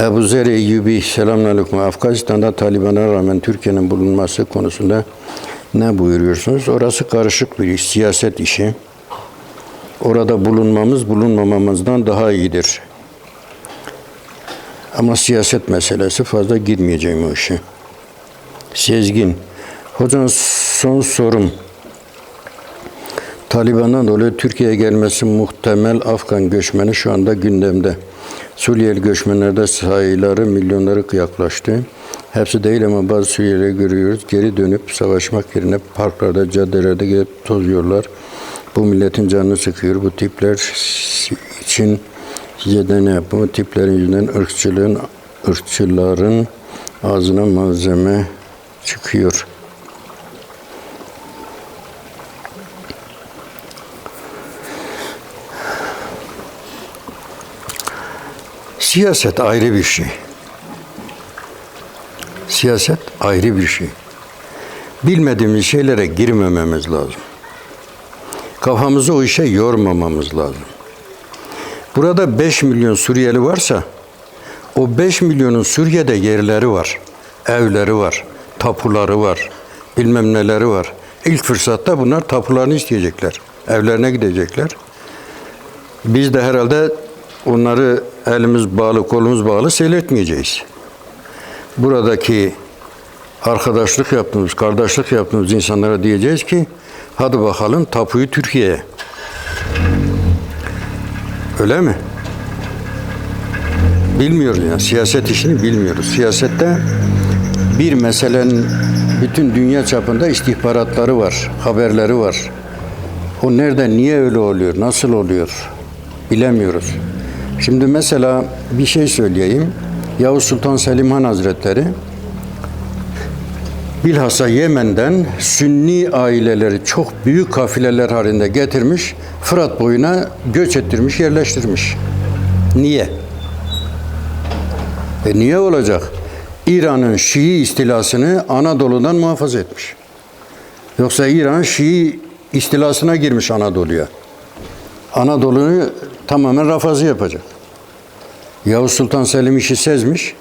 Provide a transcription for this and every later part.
Ebu Zer Eyyubi selamünaleyküm. Afganistan'da Taliban'a rağmen Türkiye'nin bulunması konusunda ne buyuruyorsunuz? Orası karışık bir iş, siyaset işi. Orada bulunmamız bulunmamamızdan daha iyidir. Ama siyaset meselesi fazla girmeyeceğim o işe. Sezgin. Hocam son sorum. Taliban'dan dolayı Türkiye'ye gelmesi muhtemel Afgan göçmeni şu anda gündemde. Suriyeli göçmenlerde sayıları milyonları yaklaştı. Hepsi değil ama bazı Suriyelileri görüyoruz. Geri dönüp savaşmak yerine parklarda, caddelerde gelip tozuyorlar. Bu milletin canını sıkıyor. Bu tipler için size ne? Bu tiplerin yüzünden ırkçılığın, ırkçıların ağzına malzeme çıkıyor. Siyaset ayrı bir şey. Siyaset ayrı bir şey. Bilmediğimiz şeylere girmememiz lazım. Kafamızı o işe yormamamız lazım. Burada 5 milyon Suriyeli varsa o 5 milyonun Suriye'de yerleri var. Evleri var, tapuları var, bilmem neleri var. İlk fırsatta bunlar tapularını isteyecekler. Evlerine gidecekler. Biz de herhalde onları elimiz bağlı, kolumuz bağlı seyretmeyeceğiz. Buradaki arkadaşlık yaptığımız, kardeşlik yaptığımız insanlara diyeceğiz ki hadi bakalım tapuyu Türkiye'ye. Öyle mi? Bilmiyoruz ya. Siyaset işini bilmiyoruz. Siyasette bir meselenin bütün dünya çapında istihbaratları var, haberleri var. O nerede, niye öyle oluyor, nasıl oluyor bilemiyoruz. Şimdi mesela bir şey söyleyeyim. Yavuz Sultan Selim Han Hazretleri bilhassa Yemen'den Sünni aileleri çok büyük kafileler halinde getirmiş, Fırat boyuna göç ettirmiş, yerleştirmiş. Niye? E niye olacak? İran'ın Şii istilasını Anadolu'dan muhafaza etmiş. Yoksa İran Şii istilasına girmiş Anadolu'ya. Anadolu'yu tamamen rafazı yapacak. Yavuz Sultan Selim işi sezmiş.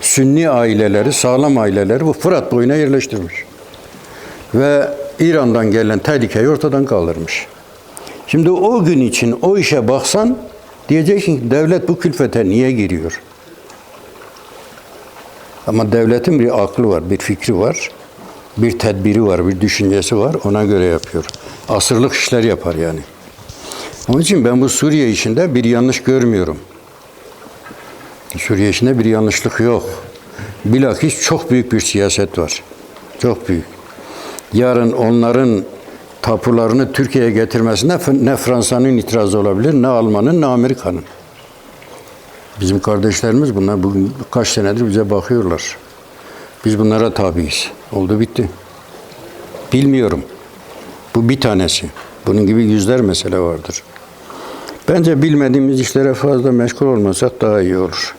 Sünni aileleri, sağlam aileleri bu Fırat boyuna yerleştirmiş. Ve İran'dan gelen tehlikeyi ortadan kaldırmış. Şimdi o gün için o işe baksan diyeceksin ki devlet bu külfete niye giriyor? Ama devletin bir aklı var, bir fikri var, bir tedbiri var, bir düşüncesi var. Ona göre yapıyor. Asırlık işler yapar yani. Onun için ben bu Suriye işinde bir yanlış görmüyorum. Suriye işinde bir yanlışlık yok. Bilakis çok büyük bir siyaset var. Çok büyük. Yarın onların tapularını Türkiye'ye getirmesine ne Fransa'nın itirazı olabilir, ne Alman'ın, ne Amerika'nın. Bizim kardeşlerimiz bunlar bugün kaç senedir bize bakıyorlar. Biz bunlara tabiiz. Oldu bitti. Bilmiyorum. Bu bir tanesi. Bunun gibi yüzler mesele vardır. Bence bilmediğimiz işlere fazla meşgul olmasak daha iyi olur.